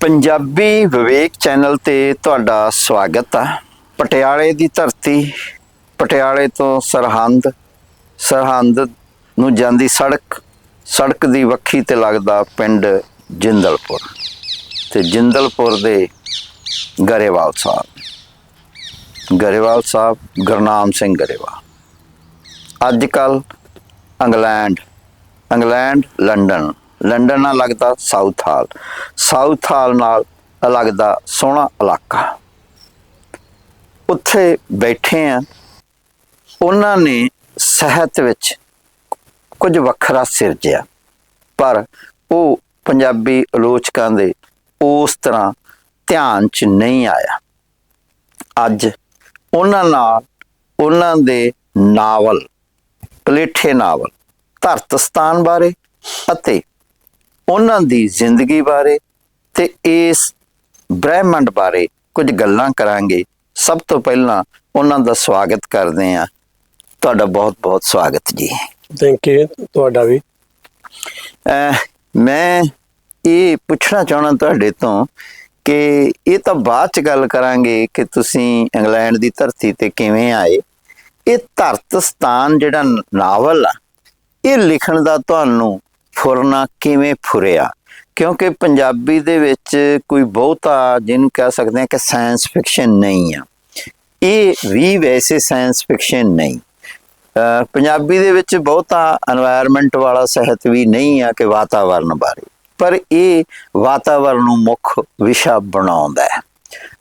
ਪੰਜਾਬੀ ਵਿਵੇਕ channel ਤੇ ਤੁਹਾਡਾ ਸਵਾਗਤ ਹੈ ਪਟਿਆਲੇ ਦੀ ਧਰਤੀ, ਪਟਿਆਲੇ ਤੋਂ ਸਰਹੰਦ ਸਰਹੰਦ ਨੂੰ ਜਾਂਦੀ ਸੜਕ ਸੜਕ ਦੀ ਵੱਖੀ ਤੇ ਲੱਗਦਾ ਪਿੰਡ ਜਿੰਦਲਪੁਰ ਤੇ ਜਿੰਦਲਪੁਰ ਦੇ ਗਰੇਵਾਲ ਸਾਹਿਬ। ਗਰੇਵਾਲ ਸਾਹਿਬ, ਗੁਰਨਾਮ ਸਿੰਘ ਗਰੇਵਾਲ। ਅੱਜ ਕੱਲ ਇੰਗਲੈਂਡ ਇੰਗਲੈਂਡ, ਲੰਡਨ ਲੰਡਨ ਨਾਲ ਲੱਗਦਾ ਸਾਊਥ ਹਾਲ। ਸਾਊਥ ਹਾਲ ਨਾਲ ਲੱਗਦਾ ਸੋਹਣਾ ਇਲਾਕਾ। ਉੱਥੇ ਬੈਠੇ ਆ। ਉਹਨਾਂ ਨੇ ਸਾਹਿਤ ਵਿੱਚ ਕੁਝ ਵੱਖਰਾ ਸਿਰਜਿਆ। ਪਰ ਉਹ ਪੰਜਾਬੀ ਆਲੋਚਕਾਂ ਦੇ ਉਸ ਤਰ੍ਹਾਂ ਧਿਆਨ 'ਚ ਨਹੀਂ ਆਇਆ। ਅੱਜ ਉਹਨਾਂ ਨਾਲ ਉਹਨਾਂ ਦੇ ਨਾਵਲ, ਪਲੇਠੇ ਨਾਵਲ ਧਰਤਸਤਾਨ ਬਾਰੇ ਅਤੇ ਉਹਨਾਂ ਦੀ ਜ਼ਿੰਦਗੀ ਬਾਰੇ ਤੇ ਇਸ ਬ੍ਰਹਿਮੰਡ ਬਾਰੇ ਕੁਝ ਗੱਲਾਂ ਕਰਾਂਗੇ। ਸਭ ਤੋਂ ਪਹਿਲਾਂ ਉਹਨਾਂ ਦਾ ਸਵਾਗਤ ਕਰਦੇ ਹਾਂ। ਤੁਹਾਡਾ ਬਹੁਤ ਬਹੁਤ ਸਵਾਗਤ ਜੀ। ਥੈਂਕ ਯੂ ਤੁਹਾਡਾ ਵੀ। ਮੈਂ ਇਹ ਪੁੱਛਣਾ ਚਾਹਣਾ ਤੁਹਾਡੇ ਤੋਂ ਕਿ ਇਹ ਤਾਂ ਬਾਅਦ ਚ ਗੱਲ ਕਰਾਂਗੇ ਕਿ ਤੁਸੀਂ ਇੰਗਲੈਂਡ ਦੀ ਧਰਤੀ ਤੇ ਕਿਵੇਂ ਆਏ। ਇਹ ਧਰਤਸਤਾਨ ਜਿਹੜਾ ਨਾਵਲ ਆ ਇਹ ਲਿਖਣ ਦਾ ਤੁਹਾਨੂੰ ਫੁਰਨਾ ਕਿਵੇਂ ਫੁਰਿਆ? ਕਿਉਂਕਿ ਪੰਜਾਬੀ ਦੇ ਵਿੱਚ ਕੋਈ ਬਹੁਤਾ ਜਿਹਨੂੰ ਕਹਿ ਸਕਦੇ ਆ ਕਿ ਸਾਇੰਸ ਫਿਕਸ਼ਨ ਨਹੀਂ ਆ। ਇਹ ਵੀ ਵੈਸੇ ਸਾਇੰਸ ਫਿਕਸ਼ਨ ਨਹੀਂ। ਪੰਜਾਬੀ ਦੇ ਵਿੱਚ ਬਹੁਤਾ এনवायरमेंट ਵਾਲਾ ਸਹਿਤ ਵੀ ਨਹੀਂ ਆ ਕਿ ਵਾਤਾਵਰਣ ਬਾਰੇ। ਪਰ ਇਹ ਵਾਤਾਵਰਣ ਨੂੰ ਮੁੱਖ ਵਿਸ਼ਾ ਬਣਾਉਂਦਾ ਹੈ।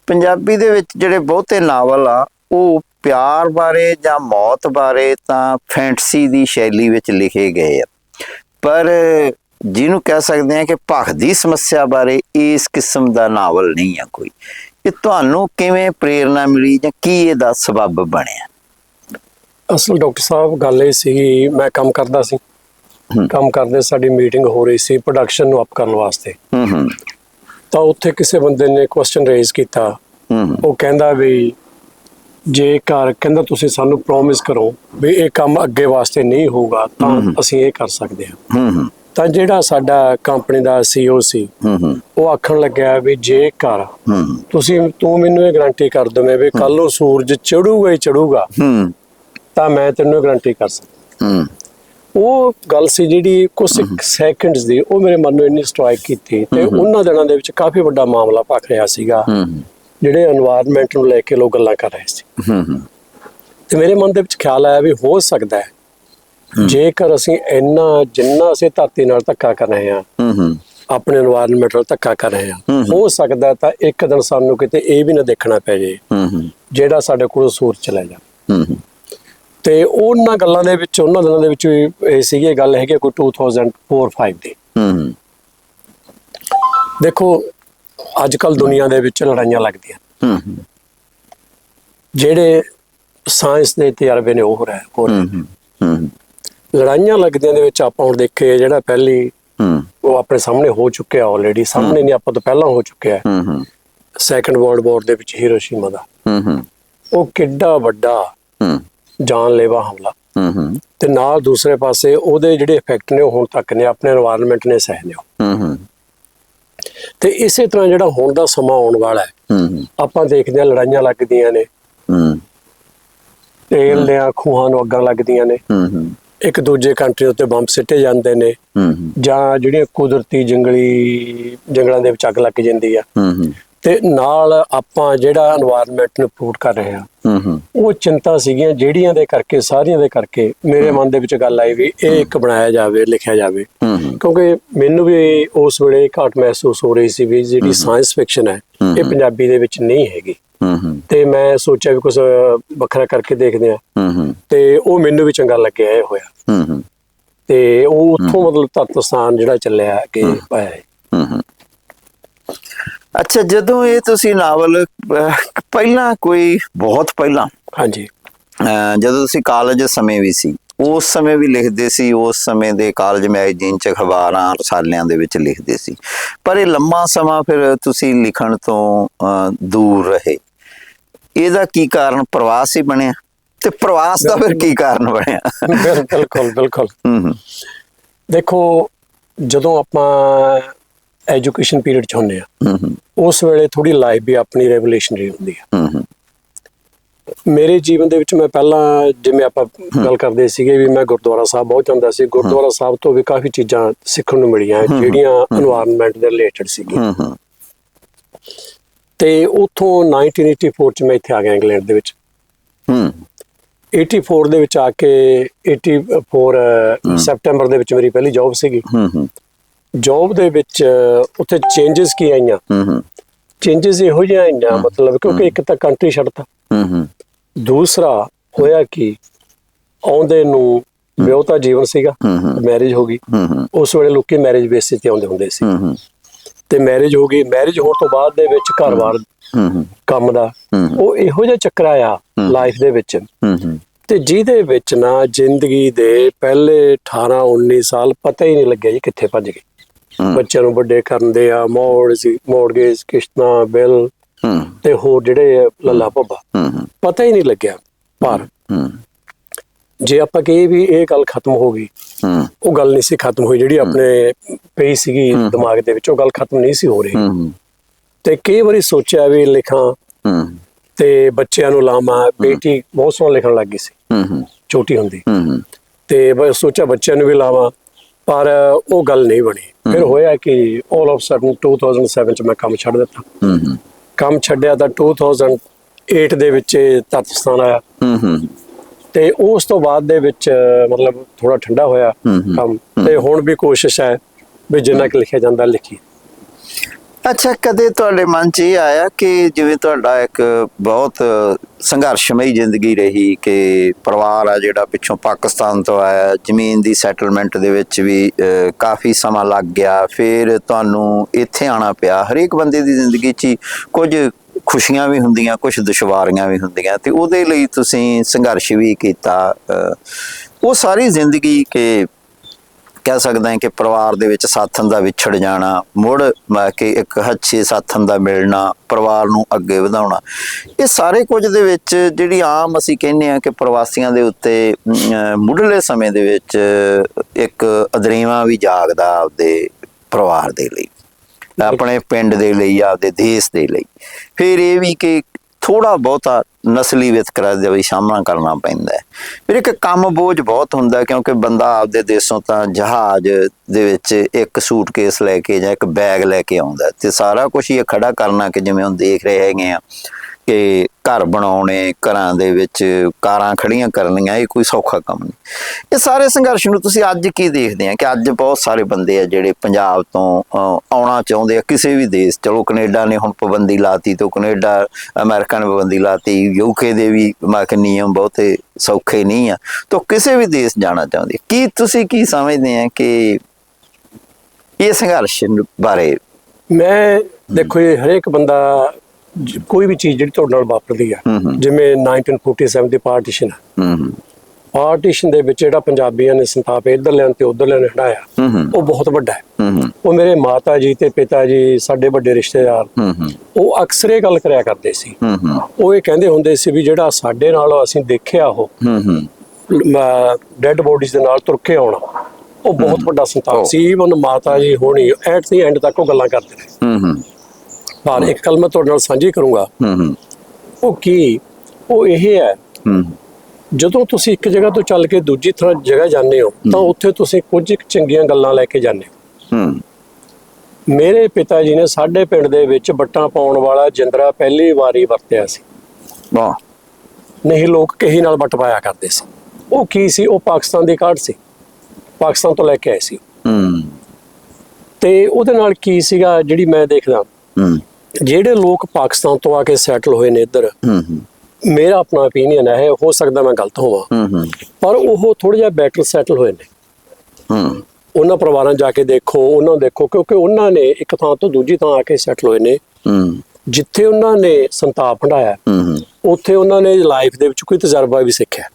ਪੰਜਾਬੀ ਦੇ ਵਿੱਚ ਜਿਹੜੇ ਬਹੁਤੇ ਨਾਵਲ ਆ, ਉਹ ਪਿਆਰ ਬਾਰੇ ਜਾਂ ਮੌਤ ਬਾਰੇ ਤਾਂ ਫੈਂਟਸੀ ਦੀ ਸ਼ੈਲੀ ਵਿੱਚ ਲਿਖੇ ਗਏ ਆ। ਪਰ ਜਿਹਨੂੰ ਕਹਿ ਸਕਦੇ ਆ ਕਿ ਭਖ ਦੀ ਸਮੱਸਿਆ ਬਾਰੇ ਇਸ ਕਿਸਮ ਦਾ ਨਾਵਲ ਨਹੀਂ ਆ ਕੋਈ। ਇਹ ਤੁਹਾਨੂੰ ਕਿਵੇਂ ਪ੍ਰੇਰਣਾ ਮਿਲੀ ਜਾਂ ਕੀ ਇਹਦਾ ਸਬਬ ਬਣਿਆ? ਅਸਲ ਡਾਕਟਰ ਸਾਹਿਬ ਗੱਲ ਇਹ ਸੀ ਮੈਂ ਕੰਮ ਕਰਦਾ ਸੀ। ਕੰਮ ਕਰਦੇ ਸਾਡੀ ਮੀਟਿੰਗ ਹੋ ਰਹੀ ਸੀ ਪ੍ਰੋਡਕਸ਼ਨ ਨੂੰ ਅਪ ਕਰਨ ਵਾਸਤੇ। ਹੂੰ ਹੂੰ। ਤਾਂ ਉੱਥੇ ਕਿਸੇ ਬੰਦੇ ਨੇ ਕੁਐਸਚਨ ਰੇਜ਼ ਕੀਤਾ। ਉਹ ਕਹਿੰਦਾ ਵੀ ਜੇ ਘਰ ਕਹਿੰਦਾ ਤੁਸੀਂ ਸਾਨੂੰ ਪ੍ਰੋਮਿਸ ਕਰੋ ਵੀ ਇਹ ਕੰਮ ਅੱਗੇ ਵਾਸਤੇ ਨਹੀਂ ਹੋਊਗਾ ਤਾਂ ਹੂੰ। ਅਸੀਂ ਇਹ ਕਰ ਸਕਦੇ ਹਾਂ। ਹੂੰ ਹੂੰ। ਤਾਂ ਜਿਹੜਾ ਸਾਡਾ ਕੰਪਨੀ ਦਾ ਸੀਈਓ ਸੀ ਹੂੰ ਹੂੰ। ਉਹ ਆਖਣ ਲੱਗਿਆ ਵੀ ਜੇ ਘਰ ਹੂੰ ਤੁਸੀਂ ਤੂੰ ਮੈਨੂੰ ਇਹ ਗਾਰੰਟੀ ਕਰ ਦਵੇਂ ਵੀ ਕੱਲ ਨੂੰ ਸੂਰਜ ਚੜੂਗਾ ਹੀ ਚੜੂਗਾ ਹੂੰ। ਤਾਂ ਮੈਂ ਤੈਨੂੰ ਗਾਰੰਟੀ ਕਰ ਸਕਦਾ। ਹੂੰ। ਉਹ ਗੱਲ ਸੀ ਜਿਹੜੀ ਕੁਝ ਸੈਕਿੰਡਸ ਦੀ ਉਹ ਮੇਰੇ ਮਨ ਨੂੰ ਇੰਨੀ ਸਟ੍ਰਾਈਕ ਕੀਤੀ ਤੇ ਉਹਨਾਂ ਦਿਨਾਂ ਦੇ ਵਿੱਚ ਕਾਫੀ ਵੱਡਾ ਮਾਮਲਾ ਭਖ ਰਿਹਾ ਸੀਗਾ। ਹੂੰ। ਜਿਹੜੇ এনवायरमेंट ਨੂੰ ਲੈ ਕੇ ਲੋਕ ਗੱਲਾਂ ਕਰ ਰਹੇ ਸੀ। ਹੂੰ ਹੂੰ। ਤੇ ਮੇਰੇ ਮਨ ਦੇ ਵਿੱਚ ਖਿਆਲ ਆਇਆ ਵੀ ਹੋ ਸਕਦਾ ਹੈ। ਜੇਕਰ ਅਸੀਂ ਇੰਨਾ ਜਿੰਨਾ ਅਸੀਂ ਧਰਤੀ ਨਾਲ ਧੱਕਾ ਕਰ ਰਹੇ ਹਾਂ ਹੂੰ ਹੂੰ। ਆਪਣੇ এনवायरमेंट ਨਾਲ ਧੱਕਾ ਕਰ ਰਹੇ ਹਾਂ ਹੋ ਸਕਦਾ ਤਾਂ ਇੱਕ ਦਿਨ ਸਾਨੂੰ ਕਿਤੇ ਇਹ ਵੀ ਨਾ ਦੇਖਣਾ ਪੈ ਜੇ ਜਿਹੜਾ ਸਾਡੇ ਕੋਲ ਸੂਰ ਚਲਾ ਜਾ। ਤੇ ਉਹਨਾਂ ਗੱਲਾਂ ਦੇ ਵਿੱਚ ਉਹਨਾਂ ਦਿਨਾਂ ਦੇ ਵਿੱਚ ਇਹ ਸੀਗੀ ਗੱਲ ਹੈਗੀ ਕੋਈ 2004 5 ਦੀ। ਦੇਖੋ ਅੱਜ ਕੱਲ ਦੁਨੀਆ ਦੇ ਵਿੱਚ ਲੜਾਈਆਂ ਲੱਗਦੀਆਂ ਹੂੰ ਜਿਹੜੇ ਸਾਇੰਸ ਦੇ ਤਜਰਬੇ ਨੇ ਉਹ ਹੋ ਰਿਹਾ ਹੋ ਹੂੰ ਲੜਾਈਆਂ ਲੱਗਦਿਆਂ ਦੇ ਵਿੱਚ ਆਪਾਂ ਹੁਣ ਦੇਖੇ ਜਿਹੜਾ ਪਹਿਲੀ ਹੂੰ। ਉਹ ਆਪਣੇ ਸਾਹਮਣੇ ਹੋ ਚੁੱਕਿਆ ਆਲਰੇਡੀ ਸਾਹਮਣੇ ਨਹੀਂ ਆਪਾਂ ਤੋਂ ਪਹਿਲਾਂ ਹੋ ਚੁੱਕਿਆ। ਹੂੰ ਹੂੰ। ਸੈਕੰਡ ਵਰਲਡ ਵਾਰ ਦੇ ਵਿੱਚ ਹੀਰੋਸ਼ੀਮਾ ਦਾ। ਹੂੰ ਹੂੰ। ਉਹ ਕਿੱਡਾ ਵੱਡਾ ਹੂੰ। ਜਾਨਲੇਵਾ ਹਮਲਾ। ਹੂੰ ਹੂੰ। ਤੇ ਨਾਲ ਦੂਸਰੇ ਪਾਸੇ ਉਹਦੇ ਜਿਹੜੇ ਇਫੈਕਟ ਨੇ ਉਹ ਹੁਣ ਤੱਕ ਨੇ ਆਪਣੇ এনवायरमेंट ਨੇ ਸਹਿ ਲਿਓ ਹੂੰ ਹੂੰ। ਤੇ ਇਸੇ ਤਰ੍ਹਾਂ ਜਿਹੜਾ ਹੁਣ ਦਾ ਸਮਾਂ ਆਉਣ ਵਾਲਾ ਹੈ ਹੂੰ ਆਪਾਂ ਦੇਖਦੇ ਹਾਂ ਲੜਾਈਆਂ ਲੱਗਦੀਆਂ ਨੇ। ਹੂੰ। ਤੇਲ ਦੀਆਂ ਖੂਹਾਂ ਨੂੰ ਅੱਗਾਂ ਲੱਗਦੀਆਂ ਨੇ। ਇੱਕ ਦੂਜੇ ਕੰਟਰੀ ਉੱਤੇ ਬੰਬ ਸਿੱਟੇ ਜਾਂਦੇ ਨੇ। ਹੂੰ ਜਾਂ ਜਿਹੜੀਆਂ ਕੁਦਰਤੀ ਜੰਗਲੀ ਜੰਗਲਾਂ ਦੇ ਵਿੱਚ ਅੱਗ ਲੱਗ ਜਾਂਦੀ ਆ। ਤੇ ਨਾਲ ਆਪਾਂ ਜਿਹੜਾ এনवायरमेंट ਨੂੰ ਪ੍ਰੋਟ ਕਰ ਰਹੇ ਹਾਂ ਹੂੰ ਹੂੰ। ਉਹ ਚਿੰਤਾ ਸੀਗੀਆਂ ਜਿਹੜੀਆਂ ਦੇ ਕਰਕੇ ਸਾਰੀਆਂ ਦੇ ਕਰਕੇ ਮੇਰੇ ਮਨ ਦੇ ਵਿੱਚ ਗੱਲ ਆਈ ਵੀ ਇਹ ਇੱਕ ਬਣਾਇਆ ਜਾਵੇ ਲਿਖਿਆ ਜਾਵੇ। ਕਿਉਂਕਿ ਮੈਨੂੰ ਵੀ ਉਸ ਵੇਲੇ ਘਾਟ ਮਹਿਸੂਸ ਹੋ ਰਹੀ ਸੀ ਵੀ ਜਿਹੜੀ ਸਾਇੰਸ ਫਿਕਸ਼ਨ ਹੈ ਇਹ ਪੰਜਾਬੀ ਦੇ ਵਿੱਚ ਨਹੀਂ ਹੈਗੀ। ਤੇ ਮੈਂ ਸੋਚਿਆ ਵੀ ਕੁਝ ਵੱਖਰਾ ਕਰਕੇ ਦੇਖਦੇ ਆ ਤੇ ਉਹ ਮੈਨੂੰ ਵੀ ਚੰਗਾ ਲੱਗਿਆ ਇਹ ਹੋਇਆ। ਤੇ ਉਹ ਉੱਥੋਂ ਮਤਲਬ ਤਤਸਥਾਨ ਜਿਹੜਾ ਚੱਲਿਆ ਕਿ ਪਾਇਆ ਅੱਛਾ ਜਦੋਂ ਇਹ ਤੁਸੀਂ ਨਾਵਲ ਪਹਿਲਾਂ ਕੋਈ ਬਹੁਤ ਪਹਿਲਾਂ ਹਾਂਜੀ। ਜਦੋਂ ਤੁਸੀਂ ਕਾਲਜ ਸਮੇਂ ਵੀ ਸੀ ਉਸ ਸਮੇਂ ਵੀ ਲਿਖਦੇ ਸੀ ਉਸ ਸਮੇਂ ਦੇ ਕਾਲਜ ਮੈਗਜ਼ੀਨ ਚ ਅਖਬਾਰਾਂ ਰਸਾਲਿਆਂ ਦੇ ਵਿੱਚ ਲਿਖਦੇ ਸੀ। ਪਰ ਇਹ ਲੰਮਾ ਸਮਾਂ ਫਿਰ ਤੁਸੀਂ ਲਿਖਣ ਤੋਂ ਦੂਰ ਰਹੇ। ਇਹਦਾ ਕੀ ਕਾਰਨ ਪ੍ਰਵਾਸ ਹੀ ਬਣਿਆ? ਤੇ ਪ੍ਰਵਾਸ ਦਾ ਫਿਰ ਕੀ ਕਾਰਨ ਬਣਿਆ? ਬਿਲ- ਬਿਲਕੁਲ। ਬਿਲਕੁਲ ਦੇਖੋ ਜਦੋਂ ਆਪਾਂ ਐਜੂਕੇਸ਼ਨ ਪੀਰੀਅਡ ਚ ਹੁੰਨੇ ਆ। ਉਸ ਵੇਲੇ ਥੋੜੀ ਲਾਈਫ ਵੀ ਆਪਣੀ ਰੈਵੋਲੂਸ਼ਨਰੀ ਹੁੰਦੀ ਆ। ਮੇਰੇ ਜੀਵਨ ਦੇ ਵਿੱਚ ਮੈਂ ਪਹਿਲਾਂ ਜਿਵੇਂ ਆਪਾਂ ਗੱਲ ਕਰਦੇ ਸੀਗੇ ਵੀ ਮੈਂ ਗੁਰਦੁਆਰਾ ਸਾਹਿਬ ਬਹੁਤ ਜਾਂਦਾ ਸੀ। ਗੁਰਦੁਆਰਾ ਸਾਹਿਬ ਤੋਂ ਵੀ ਕਾਫੀ ਚੀਜ਼ਾਂ ਸਿੱਖਣ ਨੂੰ ਮਿਲੀਆਂ ਜਿਹੜੀਆਂ এনवायरमेंट ਦੇ ਰਿਲੇਟਡ ਸੀਗੀਆਂ। ਤੇ ਉਥੋਂ 1984 ਚ ਮੈਂ ਇੱਥੇ ਆ ਗਿਆ ਇੰਗਲੈਂਡ ਦੇ ਵਿੱਚ। ਹੂੰ। 84 ਦੇ ਵਿੱਚ ਆ ਕੇ 84 ਸੈਪਟੈਂਬਰ ਦੇ ਵਿੱਚ ਮੇਰੀ ਪਹਿਲੀ ਜੌਬ ਸੀਗੀ। ਹੂੰ ਹੂੰ। ਜੌਬ ਦੇ ਵਿੱਚ ਉੱਥੇ ਚੇਂਜਸ ਕੀ ਆਈਆਂ? ਹੂੰ ਹੂੰ। ਚੇਂਜਸ ਇਹੋ ਜਿਹੀਆਂ ਆਈਆਂ ਮਤਲਬ ਕਿਉਂਕਿ ਇੱਕ ਤਾਂ ਕੰਟਰੀ ਛੱਡਤਾ। ਹੂੰ ਹੂੰ। ਦੂਸਰਾ ਹੋਇਆ ਕਿ ਆਉਂਦੇ ਨੂੰ ਵਿਆਹਤਾ ਜੀਵਨ ਸੀਗਾ ਮੈਰਿਜ ਹੋ। ਗਈ। ਉਸ ਵੇਲੇ ਲੋਕੀ ਮੈਰਿਜ ਬੇਸਿਸ ਤੇ ਆਉਂਦੇ ਹੁੰਦੇ ਸੀ। ਤੇ ਮੈਰਿਜ ਹੋ ਗਈ ਮੈਰਿਜ ਹੋਣ ਤੋਂ ਬਾਅਦ ਦੇ ਵਿੱਚ ਘਰ-ਬਾਰ ਕੰਮ ਦਾ। ਉਹ ਇਹੋ ਜਿਹਾ ਚੱਕਰ ਆਇਆ ਲਾਈਫ ਦੇ ਵਿੱਚ। ਤੇ ਜਿਹਦੇ ਵਿੱਚ ਨਾ ਜ਼ਿੰਦਗੀ ਦੇ ਪਹਿਲੇ 18 19 ਸਾਲ ਪਤਾ ਹੀ ਨਹੀਂ ਲੱਗਿਆ ਜੀ ਕਿੱਥੇ ਭੱਜ ਗਏ। ਬੱਚਿਆਂ ਨੂੰ ਵੱਡੇ ਕਰਨ ਦੇ ਆ ਮੋਰਗੇਜ ਮੋਰਗੇਜ ਕਿਸ਼ਤਾਂ ਬਿੱਲ ਤੇ ਹੋਰ ਜਿਹੜੇ ਲੱਲਾ ਭੱਬਾ। ਪਤਾ ਹੀ ਨਹੀਂ ਲੱਗਿਆ ਪਰ ਜੇ ਆਪਾਂ ਕਹੇ ਵੀ ਇਹ ਗੱਲ ਖਤਮ ਹੋ ਗਈ ਉਹ ਗੱਲ ਨਹੀਂ ਸੀ ਖਤਮ ਹੋਈ ਜਿਹੜੀ ਆਪਣੇ ਪਈ ਸੀਗੀ ਦਿਮਾਗ ਦੇ ਵਿੱਚ ਉਹ ਗੱਲ ਖਤਮ ਨਹੀਂ ਸੀ ਹੋ ਰਹੀ। ਤੇ ਕਈ ਵਾਰੀ ਸੋਚਿਆ ਵੀ ਲਿਖਾਂ ਤੇ ਬੱਚਿਆਂ ਨੂੰ ਲਾਵਾਂ ਬੇਟੀ ਬਹੁਤ ਸੋਹਣਾ ਲਿਖਣ ਲੱਗ ਗਈ ਸੀ। ਛੋਟੀ ਹੁੰਦੀ। ਤੇ ਬਸ ਸੋਚਿਆ ਬੱਚਿਆਂ ਨੂੰ ਵੀ ਲਾਵਾਂ। ਪਰ ਉਹ ਗੱਲ ਨਹੀਂ ਬਣੀ। ਫਿਰ ਹੋਇਆ ਕਿ ਆਲ ਆਫ ਸਡਨ 2007 ਚ ਮੈਂ ਕੰਮ ਛੱਡ ਦਿੱਤਾ। ਹੂੰ ਹੂੰ। ਕੰਮ ਛੱਡਿਆ ਤਾਂ 2008 ਦੇ ਵਿੱਚ ਇਹ ਤਤਸਥਾਨ ਆਇਆ। ਹੂੰ ਹੂੰ। ਤੇ ਉਸ ਤੋਂ ਬਾਅਦ ਦੇ ਵਿੱਚ ਮਤਲਬ ਥੋੜਾ ਠੰਡਾ ਹੋਇਆ। ਕੰਮ। ਤੇ ਹੁਣ ਵੀ ਕੋਸ਼ਿਸ਼ ਹੈ ਵੀ ਜਿੰਨਾ ਕਿ ਲਿਖਿਆ ਜਾਂਦਾ ਲਿਖੀ ਅੱਛਾ ਕਦੇ ਤੁਹਾਡੇ ਮਨ 'ਚ ਇਹ ਆਇਆ ਕਿ ਜਿਵੇਂ ਤੁਹਾਡਾ ਇੱਕ ਬਹੁਤ ਸੰਘਰਸ਼ਮਈ ਜ਼ਿੰਦਗੀ ਰਹੀ ਕਿ ਪਰਿਵਾਰ ਆ ਜਿਹੜਾ ਪਿੱਛੋਂ ਪਾਕਿਸਤਾਨ ਤੋਂ ਆਇਆ ਜ਼ਮੀਨ ਦੀ ਸੈਟਲਮੈਂਟ ਦੇ ਵਿੱਚ ਵੀ ਅਹ, ਕਾਫੀ ਸਮਾਂ ਲੱਗ ਗਿਆ ਫਿਰ ਤੁਹਾਨੂੰ ਇੱਥੇ ਆਣਾ ਪਿਆ। ਹਰੇਕ ਬੰਦੇ ਦੀ ਜ਼ਿੰਦਗੀ 'ਚ ਹੀ ਕੁਝ ਖੁਸ਼ੀਆਂ ਵੀ ਹੁੰਦੀਆਂ ਕੁਝ ਦੁਸ਼ਵਾਰੀਆਂ ਵੀ ਹੁੰਦੀਆਂ ਤੇ ਉਹਦੇ ਲਈ ਤੁਸੀਂ ਸੰਘਰਸ਼ ਵੀ ਕੀਤਾ। ਅਹ, ਉਹ ਸਾਰੀ ਜ਼ਿੰਦਗੀ ਕਿ ਕਹਿ ਸਕਦੇ ਹਾਂ ਕਿ ਪਰਿਵਾਰ ਦੇ ਵਿੱਚ ਸਾਥਣ ਦਾ ਵਿਛੜ ਜਾਣਾ, ਮੁੜ ਮ- ਕੇ ਇੱਕ ਹੱਛੇ ਸਾਥਣ ਦਾ ਮਿਲਣਾ, ਪਰਿਵਾਰ ਨੂੰ ਅੱਗੇ ਵਧਾਉਣਾ, ਇਹ ਸਾਰੇ ਕੁਝ ਦੇ ਵਿੱਚ ਜਿਹੜੀ ਆਮ ਅਸੀਂ ਕਹਿੰਦੇ ਆ ਕਿ ਪ੍ਰਵਾਸੀਆਂ ਦੇ ਉੱਤੇ ਮੁੱਢਲੇ ਸਮੇਂ ਦੇ ਵਿੱਚ ਇੱਕ ਅਦਰੇਵਾ ਵੀ ਜਾਗਦਾ ਆਪਦੇ ਪਰਿਵਾਰ ਦੇ ਲਈ, ਆਪਣੇ ਪਿੰਡ ਦੇ ਲਈ, ਆਪਦੇ ਦੇਸ਼ ਦੇ ਲਈ। ਫਿਰ ਇਹ ਵੀ ਕਿ ਥੋੜਾ ਬਹੁਤਾ ਨਸਲੀ ਵਿਤਕਰਾ ਦਾ ਵੀ ਸਾਹਮਣਾ ਕਰਨਾ ਪੈਂਦਾ ਹੈ। ਫਿਰ ਇੱਕ ਕੰਮ ਬੋਝ ਬਹੁਤ ਹੁੰਦਾ ਕਿਉਂਕਿ ਬੰਦਾ ਆਪਦੇ ਦੇਸ਼ੋਂ ਤਾਂ ਜਹਾਜ਼ ਦੇ ਵਿੱਚ ਇੱਕ ਸੂਟਕੇਸ ਲੈ ਕੇ ਜਾਂ ਇੱਕ ਬੈਗ ਲੈ ਕੇ ਆਉਂਦਾ ਤੇ ਸਾਰਾ ਕੁਝ ਹੀ ਇਹ ਖੜਾ ਕਰਨਾ ਕਿ ਜਿਵੇਂ ਹੁਣ ਦੇਖ ਰਹੇ ਹੈਗੇ ਆ ਕਿ ਘਰ ਬਣਾਉਣੇ, ਘਰਾਂ ਦੇ ਵਿੱਚ ਕਾਰਾਂ ਖੜੀਆਂ ਕਰਨੀਆਂ, ਇਹ ਕੋਈ ਸੌਖਾ ਕੰਮ ਨਹੀਂ। ਇਹ ਸਾਰੇ ਸੰਘਰਸ਼ ਨੂੰ ਤੁਸੀਂ ਅੱਜ ਕੀ ਦੇਖਦੇ ਆ ਕਿ ਅੱਜ ਬਹੁਤ ਸਾਰੇ ਬੰਦੇ ਆ ਜਿਹੜੇ ਪੰਜਾਬ ਤੋਂ ਆਉਣਾ ਚਾਹੁੰਦੇ ਆ ਕਿਸੇ ਵੀ ਦੇਸ਼। ਚਲੋ ਕੈਨੇਡਾ ਨੇ ਹੁਣ ਪਾਬੰਦੀ ਲਾਤੀ ਤੇ ਕੈਨੇਡਾ, ਅਮਰੀਕਾ ਨੇ ਪਾਬੰਦੀ ਲਾਤੀ ਯੂਕੇ ਦੇ ਵੀ ਮਾਕ ਨਿਯਮ ਬਹੁਤੇ ਸੌਖੇ ਨਹੀਂ ਆ। ਤਾਂ ਕਿਸੇ ਵੀ ਦੇਸ਼ ਜਾਣਾ ਚਾਹੁੰਦੇ, ਕੀ ਤੁਸੀਂ ਕੀ ਸਮਝਦੇ ਆ ਕਿ ਇਹ ਸੰਘਰਸ਼ ਬਾਰੇ? ਮੈਂ ਦੇਖੋ, ਇਹ ਹਰੇਕ ਬੰਦਾ ਜ- ਕੋਈ ਵੀ ਚੀਜ਼ ਜਿਹੜੀ ਤੁਹਾਡੇ ਨਾਲ ਵਾਪਰਦੀ ਆ ਜਿਵੇਂ 1947 ਦੀ ਪਾਰਟੀਸ਼ਨ ਹੂੰ ਪਾਰਟੀਸ਼ਨ ਦੇ ਵਿੱਚ ਜਿਹੜਾ ਪੰਜਾਬੀਆਂ ਨੇ ਸੰਤਾਪ ਇੱਧਰ ਲੈਣ ਤੇ ਉੱਧਰ ਲੈਣ ਹਟਾਇਆ ਹੂੰ ਉਹ ਬਹੁਤ ਵੱਡਾ ਹੈ। ਉਹ ਮੇਰੇ ਮਾਤਾ ਜੀ ਤੇ ਪਿਤਾ ਜੀ ਸਾਡੇ ਵੱਡੇ ਰਿਸ਼ਤੇਦਾਰ ਹੂੰ ਉਹ ਅਕਸਰ ਇਹ ਗੱਲ ਕਰਿਆ ਕਰਦੇ ਸੀ। ਹੂੰ ਉਹ ਇਹ ਕਹਿੰਦੇ ਹੁੰਦੇ ਸੀ ਵੀ ਜਿਹੜਾ ਸਾਡੇ ਨਾਲ ਅਸੀਂ ਦੇਖਿਆ ਉਹ ਹੂੰ ਡੈੱਡ ਬੋਡੀਜ਼ ਦੇ ਨਾਲ ਤੁਰ ਕੇ ਆਉਣਾ ਉਹ ਬਹੁਤ ਵੱਡਾ ਸੰਤਾਪ। ਸੀ। ਈਵਨ ਮਾਤਾ ਜੀ ਹੋਣੀ ਐਟ ਦੀ ਐਂਡ ਤੱਕ ਉਹ ਗੱਲਾਂ ਕਰਦੇ ਨੇ ਹੂੰ ਹੂੰ। ਪਰ ਇੱਕ ਗੱਲ ਮੈਂ ਤੁਹਾਡੇ ਨਾਲ ਸਾਂਝੀ ਕਰੂੰਗਾ। ਹੂੰ ਹੂੰ। ਉਹ ਕੀ? ਉਹ ਇਹ ਹੈ। ਹੂੰ। ਜਦੋਂ ਤੁਸੀਂ ਇੱਕ ਜਗ੍ਹਾ ਤੋਂ ਚੱਲ ਕੇ ਦੂਜੀ ਥਾਂ ਜਗ੍ਹਾ ਜਾਂਦੇ ਹੋ ਤਾਂ ਉੱਥੇ ਤੁਸੀਂ ਕੁਝ ਕੁ ਚੰਗੀਆਂ ਗੱਲਾਂ ਲੈ ਕੇ ਜਾਂਦੇ ਹੋ। ਹੂੰ। ਮੇਰੇ ਪਿਤਾ ਜੀ ਨੇ ਸਾਡੇ ਪਿੰਡ ਦੇ ਵਿੱਚ ਬੱਟਾਂ ਪਾਉਣ ਵਾਲਾ ਜਿੰਦਰਾ ਪਹਿਲੀ ਵਾਰੀ ਵਰਤਿਆ ਸੀ। ਵਾਹ। ਨਹੀਂ ਲੋਕ ਕਹੀ ਨਾਲ ਵੱਟ ਪਾਇਆ ਕਰਦੇ ਸੀ। ਉਹ ਕੀ ਸੀ? ਉਹ ਪਾਕਿਸਤਾਨ ਦੀ ਕਾਢ ਸੀ। ਪਾਕਿਸਤਾਨ ਤੋਂ ਲੈ ਕੇ ਆਏ ਸੀ ਹੂੰ। ਤੇ ਉਹਦੇ ਨਾਲ ਕੀ ਸੀਗਾ ਜਿਹੜੀ ਮੈਂ ਦੇਖਦਾ? ਹੂੰ। ਜਿਹੜੇ ਲੋਕ ਪਾਕਿਸਤਾਨ ਤੋਂ ਆ ਕੇ ਸੈਟਲ ਹੋਏ ਨੇ ਇੱਧਰ ਹੂੰ ਹੂੰ। ਮੇਰਾ ਆਪਣਾ opinion ਹੈ ਹੋ ਸਕਦਾ ਮੈਂ ਗਲਤ ਹੋਵਾਂ। ਹੂੰ ਹੂੰ। ਪਰ ਉਹ ਥੋੜਾ ਜਿਹਾ ਬੈਟਰ ਸੈਟਲ ਹੋਏ ਨੇ। ਹੂੰ। ਉਹਨਾਂ ਪਰਿਵਾਰਾਂ 'ਚ ਜਾ ਕੇ ਦੇਖੋ ਉਹਨਾਂ ਨੂੰ ਦੇਖੋ ਕਿਉਂਕਿ ਉਹਨਾਂ ਨੇ ਇੱਕ ਥਾਂ ਤੋਂ ਦੂਜੀ ਥਾਂ ਆ ਕੇ ਸੈਟਲ ਹੋਏ ਨੇ। ਹੂੰ। ਜਿੱਥੇ ਉਹਨਾਂ ਨੇ ਸੰਤਾਪ ਹੰਢਾਇਆ ਹੂੰ ਹੂੰ। ਉੱਥੇ ਉਹਨਾਂ ਨੇ ਲਾਈਫ ਦੇ ਵਿੱਚ ਕੋਈ ਤਜਰਬਾ ਵੀ ਸਿੱਖਿਆ।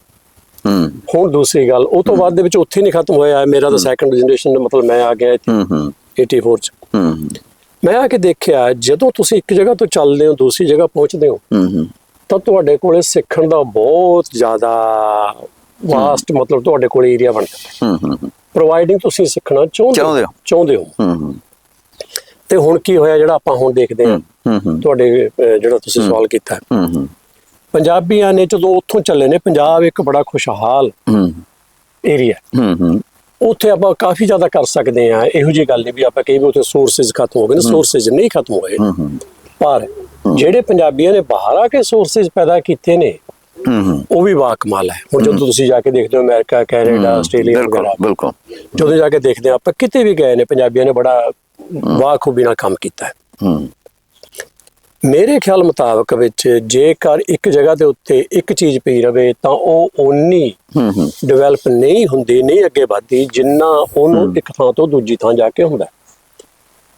ਹੂੰ। ਹੁਣ ਦੂਸਰੀ ਗੱਲ ਉਹ ਤੋਂ ਬਾਅਦ ਦੇ ਵਿੱਚ ਉੱਥੇ ਨਹੀਂ ਖਤਮ ਹੋਇਆ ਮੇਰਾ ਤਾਂ ਸੈਕੰਡ ਜਨਰੇਸ਼ਨ ਮਤਲਬ ਮੈਂ ਆ ਗਿਆ ਇੱਥੇ ਹੂੰ ਹੂੰ। 84 ਚ। ਹੂੰ। ਮੈਂ ਆ ਕੇ ਦੇਖਿਆ ਜਦੋਂ ਤੁਸੀਂ ਇੱਕ ਜਗ੍ਹਾ ਤੋਂ ਚੱਲਦੇ ਹੋ ਦੂਸਰੀ ਜਗ੍ਹਾ ਪਹੁੰਚਦੇ ਹੋ ਤਾਂ ਤੁਹਾਡੇ ਕੋਲੇ ਸਿੱਖਣ ਦਾ ਬਹੁਤ ਜ਼ਿਆਦਾ ਵਾਸਟ ਮਤਲਬ ਤੁਹਾਡੇ ਕੋਲ ਏਰੀਆ ਬਣ ਜਾਂਦਾ ਪ੍ਰੋਵਾਈਡਿੰਗ ਤੁਸੀਂ ਸਿੱਖਣਾ ਚਾਹੁੰਦੇ ਚਾਹੁੰਦੇ ਹੋ। ਚਾਹੁੰਦੇ ਹੋ। ਤੇ ਹੁਣ ਕੀ ਹੋਇਆ ਜਿਹੜਾ ਆਪਾਂ ਹੁਣ ਦੇਖਦੇ ਹਾਂ? ਤੁਹਾਡੇ ਜਿਹੜਾ ਤੁਸੀਂ ਸਵਾਲ ਕੀਤਾ ਪੰਜਾਬੀਆਂ ਨੇ ਜਦੋਂ ਉੱਥੋਂ ਚੱਲੇ ਨੇ ਪੰਜਾਬ ਇੱਕ ਬੜਾ ਖੁਸ਼ਹਾਲ ਏਰੀਆ ਉੱਥੇ ਆਪਾਂ ਕਾਫੀ ਜ਼ਿਆਦਾ ਕਰ ਸਕਦੇ ਆ ਇਹੋ ਜੀ ਗੱਲ ਨਹੀਂ ਵੀ ਆਪਾਂ ਕਹੀ ਵੀ ਉੱਥੇ ਸੋਰਸਸ ਖਤਮ ਹੋ ਗਏ ਨੇ। ਸੋਰਸਸ ਨਹੀਂ ਖਤਮ ਹੋਏ। ਪਰ ਜਿਹੜੇ ਪੰਜਾਬੀਆਂ ਨੇ ਬਾਹਰ ਆ ਕੇ ਸੋਰਸਸ ਪੈਦਾ ਕੀਤੇ ਨੇ ਉਹ ਵੀ ਵਾਕਮਾਲ ਹੈ। ਹੁਣ ਜਦੋਂ ਤੁਸੀਂ ਜਾ ਕੇ ਦੇਖਦੇ ਹੋ ਅਮਰੀਕਾ ਕੈਨੇਡਾ ਆਸਟ੍ਰੇਲੀਆ ਵਗੈਰਾ। ਬਿਲਕੁਲ। ਜਦੋਂ ਜਾ ਕੇ ਦੇਖਦੇ ਹਾਂ ਆਪਾਂ ਕਿਤੇ ਵੀ ਗਏ ਨੇ ਪੰਜਾਬੀਆਂ ਨੇ ਬੜਾ ਵਾਖੂਬੀ ਨਾਲ ਕੰਮ ਕੀਤਾ ਹੂੰ। ਮੇਰੇ ਖਿਆਲ ਮੁਤਾਬਕ ਵਿੱਚ ਜੇਕਰ ਇੱਕ ਜਗ੍ਹਾ ਦੇ ਉੱਤੇ ਇੱਕ ਚੀਜ਼ ਪਈ ਰਵੇ ਤਾਂ ਉਹ ਓਨੀ ਡਿਵੈਲਪ ਨਹੀਂ ਹੁੰਦੀ ਨਹੀਂ ਅੱਗੇ ਵਧਦੀ ਜਿੰਨਾ ਉਹਨੂੰ ਇੱਕ ਥਾਂ ਤੋਂ ਦੂਜੀ ਥਾਂ ਜਾ ਕੇ ਹੁੰਦਾ।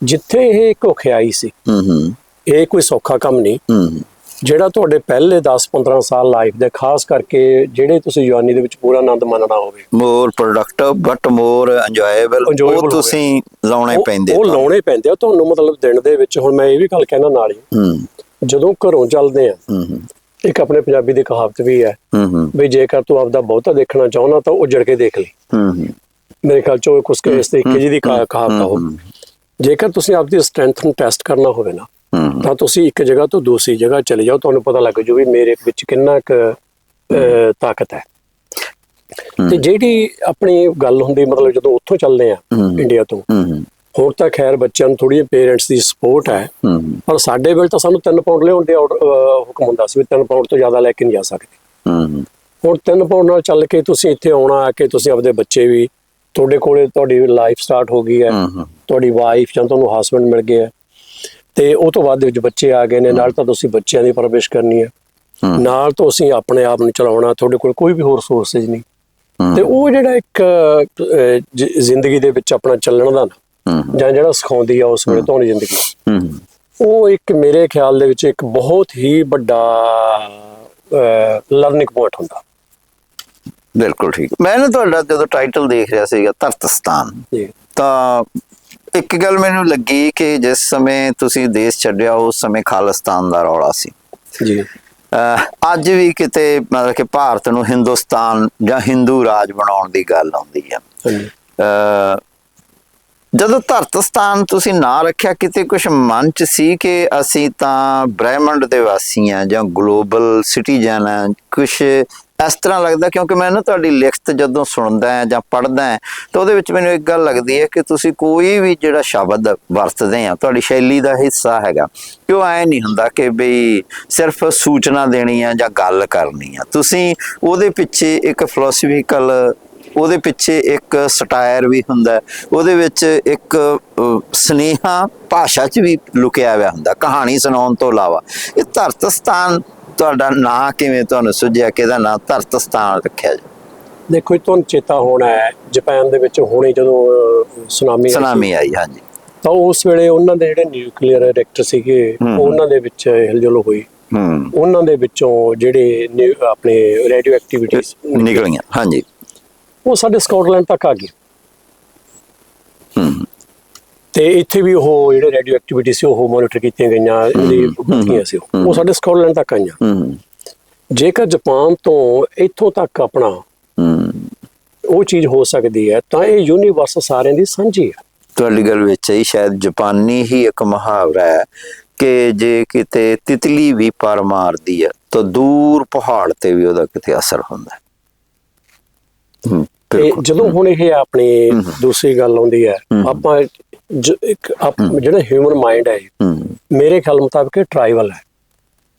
ਜਿੱਥੇ ਇਹ ਇੱਕ ਔਖਿਆਈ ਸੀ। ਹੂੰ ਹੂੰ। ਇਹ ਕੋਈ ਸੌਖਾ ਕੰਮ ਨਹੀਂ। ਹੂੰ। ਜਿਹੜਾ ਤੁਹਾਡੇ ਪਹਿਲੇ 10-15 ਸਾਲ ਲਾਈਫ ਦੇ ਖਾਸ ਕਰਕੇ ਜਿਹੜੇ ਤੁਸੀਂ ਜਵਾਨੀ ਦੇ ਵਿੱਚ ਪੂਰਾ ਆਨੰਦ ਮਾਣਨਾ ਹੋਵੇ। More productive but more enjoyable ਉਹ। ਤੁਸੀਂ ਲਾਉਣੇ ਪੈਂਦੇ ਉਹ। ਲਾਉਣੇ ਪੈਂਦੇ ਆ ਤੁਹਾਨੂੰ ਮਤਲਬ ਦਿਨ ਦੇ ਵਿੱਚ ਹੁਣ ਮੈਂ ਇਹ ਵੀ ਗੱਲ ਕਹਿਣਾ ਨਾਲ ਹੀ। ਹੂੰ। ਜਦੋਂ ਘਰੋਂ ਚੱਲਦੇ ਆ ਹੂੰ ਹੂੰ। ਇੱਕ ਆਪਣੇ ਪੰਜਾਬੀ ਦੀ ਕਹਾਵਤ ਵੀ ਹੈ ਹੂੰ ਹੂੰ। ਵੀ ਜੇਕਰ ਤੂੰ ਆਪਦਾ ਬਹੁਤਾ ਦੇਖਣਾ ਚਾਹੁੰਦਾ ਤਾਂ ਉਜੜ ਕੇ ਦੇਖ ਲਈ ਹੂੰ ਹੂੰ। ਮੇਰੇ ਖਿਆਲ ਚ ਉਹ ਇਸ ਤਰੀਕੇ ਦੀ ਕਹਾ- ਕਹਾਵਤ ਉਹ। ਜੇਕਰ ਤੁਸੀਂ ਆਪਦੀ ਸਟਰੈਂਥ ਨੂੰ ਟੈਸਟ ਕਰਨਾ ਹੋਵੇ ਨਾ ਹੂੰ ਤਾਂ ਤੁਸੀਂ ਇੱਕ ਜਗ੍ਹਾ ਤੋਂ ਦੂਸਰੀ ਜਗ੍ਹਾ ਚਲੇ ਜਾਓ ਤੁਹਾਨੂੰ ਪਤਾ ਲੱਗ ਜੂ ਵੀ ਮੇਰੇ ਵਿੱਚ ਕਿੰਨਾ ਕੁ ਤਾਕਤ ਹੈ। ਤੇ ਜਿਹੜੀ ਆਪਣੀ ਗੱਲ ਹੁੰਦੀ ਮਤਲਬ ਜਦੋਂ ਉੱਥੋਂ ਚੱਲਦੇ ਆ। ਇੰਡੀਆ ਤੋਂ ਹੂੰ। ਹੂੰ ਹੁਣ ਤਾਂ ਖੈਰ ਬੱਚਿਆਂ ਨੂੰ ਥੋੜੀ ਪੇਰੈਂਟਸ ਦੀ ਸਪੋਰਟ ਹੈ। ਪਰ ਸਾਡੇ ਵੇਲੇ ਤਾਂ ਸਾਨੂੰ 3 ਪਾਉਂਡ ਲਿਆਉਣ ਦੇ ਹੁਕਮ ਹੁੰਦਾ ਸੀ ਵੀ 3 ਪਾਉਂਡ ਤੋਂ ਜ਼ਿਆਦਾ ਲੈ ਕੇ ਨਹੀਂ ਜਾ ਸਕਦੇ। ਹੁਣ 3 ਪਾਉਂਡ ਨਾਲ ਚੱਲ ਕੇ ਤੁਸੀਂ ਇੱਥੇ ਆਉਣਾ ਆ ਕੇ ਤੁਸੀਂ ਆਪਦੇ ਬੱਚੇ ਵੀ ਤੁਹਾਡੇ ਕੋਲੇ ਤੁਹਾਡੀ ਲਾਈਫ ਸਟਾਰਟ ਹੋ ਗਈ ਹੂੰ। ਤੁਹਾਡੀ ਵਾਈਫ ਜਾਂ ਤੁਹਾਨੂੰ ਹਸਬੰਡ ਮਿਲ ਗਿਆ ਤੇ ਉਹ ਤੋਂ ਬਾਅਦ ਦੇ ਵਿੱਚ ਬੱਚੇ ਆ ਗਏ ਨੇ ਨਾਲ ਤਾਂ ਤੁਸੀਂ ਬੱਚਿਆਂ ਦੀ ਪਰਵਰਿਸ਼ ਕਰਨੀ ਹੈ। ਨਾਲ ਤੁਸੀਂ ਆਪਣੇ ਆਪ ਨੂੰ ਚਲਾਉਣਾ ਤੁਹਾਡੇ ਕੋਲ ਕੋਈ ਵੀ ਹੋਰ ਸੋਰਸੇਜ ਨਹੀਂ। ਤੇ ਉਹ ਜਿਹੜਾ ਇੱਕ ਜ਼ਿੰਦਗੀ ਦੇ ਵਿੱਚ ਆਪਣਾ ਚੱਲਣ ਦਾ ਨਾ ਜਾਂ ਜਿਹੜਾ ਸਿਖਾਉਂਦੀ ਆ ਉਸ ਵੇਲੇ ਤੁਹਾਨੂੰ ਜ਼ਿੰਦਗੀ। ਉਹ ਇੱਕ ਮੇਰੇ ਖਿਆਲ ਦੇ ਵਿੱਚ ਇੱਕ ਬਹੁਤ ਹੀ ਵੱਡਾ ਲਰਨਿੰਗ ਪੁਆਇੰਟ ਹੁੰਦਾ। ਬਿਲਕੁਲ ਠੀਕ। ਮੈਂ ਨਾ ਤੁਹਾਡਾ ਜਦੋਂ ਟਾਈਟਲ ਦੇਖ ਰਿਹਾ ਸੀਗਾ ਧਰਤਸਤਾਨ ਜੀ। ਤਾਂ ਇੱਕ ਗੱਲ ਮੈਨੂੰ ਲੱਗੀ ਕਿ ਜਿਸ ਸਮੇਂ ਤੁਸੀਂ ਦੇਸ਼ ਛੱਡਿਆ ਉਸ ਸਮੇਂ ਖਾਲਿਸਤਾਨ ਦਾ ਰੌਲਾ ਸੀ। ਜੀ। ਅੱਜ ਵੀ ਕਿਤੇ ਮਤਲਬ ਕਿ ਭਾਰਤ ਨੂੰ ਹਿੰਦੁਸਤਾਨ ਜਾਂ ਹਿੰਦੂ ਰਾਜ ਬਣਾਉਣ ਦੀ ਗੱਲ ਆਉਂਦੀ ਹੈ। ਜਦੋਂ ਧਰਤ ਸਥਾਨ ਤੁਸੀਂ ਨਾਂ ਰੱਖਿਆ, ਕਿਤੇ ਕੁਝ ਮਨ ਚ ਸੀ ਕਿ ਅਸੀਂ ਤਾਂ ਬ੍ਰਹਿਮੰਡ ਦੇ ਵਾਸੀ ਆ ਜਾਂ ਗਲੋਬਲ ਸਿਟੀਜ਼ਨ ਆ ਕੁਝ ਇਸ ਤਰ੍ਹਾਂ ਲੱਗਦਾ ਕਿਉਂਕਿ ਮੈਂ ਨਾ ਤੁਹਾਡੀ ਲਿਖਤ ਜਦੋਂ ਸੁਣਦਾ ਹਾਂ ਜਾਂ ਪੜ੍ਹਦਾ ਹਾਂ, ਤਾਂ ਉਹਦੇ ਵਿੱਚ ਮੈਨੂੰ ਇੱਕ ਗੱਲ ਲੱਗਦੀ ਹੈ ਕਿ ਤੁਸੀਂ ਕੋਈ ਵੀ ਜਿਹੜਾ ਸ਼ਬਦ ਵਰਤਦੇ ਆ ਤੁਹਾਡੀ ਸ਼ੈਲੀ ਦਾ ਹਿੱਸਾ ਹੈਗਾ, ਕਿ ਉਹ ਐ ਨਹੀਂ ਹੁੰਦਾ ਕਿ ਬਈ ਸਿਰਫ ਸੂਚਨਾ ਦੇਣੀ ਆ ਜਾਂ ਗੱਲ ਕਰਨੀ ਆ। ਤੁਸੀਂ ਉਹਦੇ ਪਿੱਛੇ ਇੱਕ ਫਿਲਾਸਫੀਕਲ ਉਹਦੇ ਪਿੱਛੇ ਇੱਕ ਸਟਾਇਰ ਵੀ ਹੁੰਦਾ। ਉਹਦੇ ਵਿੱਚ ਇੱਕ ਸਨੇਹਾ ਭਾਸ਼ਾ 'ਚ ਵੀ ਲੁਕਿਆ ਹੋਇਆ ਹੁੰਦਾ ਕਹਾਣੀ ਸੁਣਾਉਣ ਤੋਂ ਇਲਾਵਾ। ਇਹ ਧਰਤਸਤਾਨ ਤੁਹਾਡਾ ਨਾਂ ਕਿਵੇਂ ਤੁਹਾਨੂੰ ਸੁਝਿਆ ਕਿ ਇਹਦਾ ਨਾਂ ਧਰਤਸਤਾਨ ਰੱਖਿਆ ਜੀ ਦੇਖੋ ਤੁਹਾਨੂੰ ਚੇਤਾ ਹੋਣਾ ਹੈ ਜਾਪਾਨ ਦੇ ਵਿੱਚ ਹੁਣੇ ਜਦੋਂ ਸੁਨਾਮੀ ਸੁਨਾਮੀ ਆਈ ਹਾਂਜੀ। ਤਾਂ ਉਸ ਵੇਲੇ ਉਹਨਾਂ ਦੇ ਜਿਹੜੇ ਨਿਊਕਲੀਅਰ ਰਿਐਕਟਰ ਸੀਗੇ। ਉਹਨਾਂ ਦੇ ਵਿੱਚ ਹਿਲਜੁਲ ਹੋਈ। ਹੂੰ। ਉਹਨਾਂ ਦੇ ਵਿੱਚੋਂ ਜਿਹੜੇ ਆਪਣੇ ਰੇਡੀਓ ਐਕਟੀਵਿਟੀਜ਼ ਨਿਕਲੀਆਂ ਹਾਂਜੀ। ਉਹ ਸਾਡੇ ਸਕਾਟਲੈਂਡ ਤੱਕ ਆ ਗਈ। ਤੇ ਇੱਥੇ ਵੀ ਉਹ ਜਿਹੜੇ ਰੇਡੀਓ ਐਕਟੀਵਿਟੀ ਸੀ ਉਹ ਮੋਨੀਟਰ ਕੀਤੀਆਂ ਗਈਆਂ ਇਹਦੀ ਕੀਤੀਆਂ ਸੀ ਉਹ। ਸਾਡੇ ਸਕਾਟਲੈਂਡ ਤੱਕ ਆਈਆਂ। ਜੇਕਰ ਜਾਪਾਨ ਤੋਂ ਇੱਥੋਂ ਤੱਕ ਆਪਣਾ ਉਹ ਚੀਜ਼ ਹੋ ਸਕਦੀ ਹੈ ਤਾਂ ਇਹ ਯੂਨੀਵਰਸ ਸਾਰਿਆਂ ਦੀ ਸਾਂਝੀ ਹੈ। ਤੁਹਾਡੀ ਗੱਲ ਵਿੱਚ ਹੀ ਸ਼ਾਇਦ ਜਾਪਾਨੀ ਹੀ ਇੱਕ ਮੁਹਾਵਰਾ ਹੈ ਕਿ ਜੇ ਕਿਤੇ ਤਿਤਲੀ ਵੀ ਪਰ ਮਾਰਦੀ ਹੈ ਤਾਂ ਦੂਰ ਪਹਾੜ ਤੇ ਵੀ ਉਹਦਾ ਕਿਤੇ ਅਸਰ ਹੁੰਦਾ ਹੂੰ, ਤੇ। ਜਦੋਂ ਹੁਣ ਇਹ ਆਪਣੀ ਦੂਸਰੀ ਗੱਲ ਆਉਂਦੀ ਹੈ ਆਪਾਂ ਇੱਕ ਜਿਹੜਾ ਹਿਊਮਨ ਮਾਈਂਡ ਹੈ ਮੇਰੇ ਖਿਆਲ ਮੁਤਾਬਕ ਇਹ ਟ੍ਰਾਈਬਲ ਹੈ।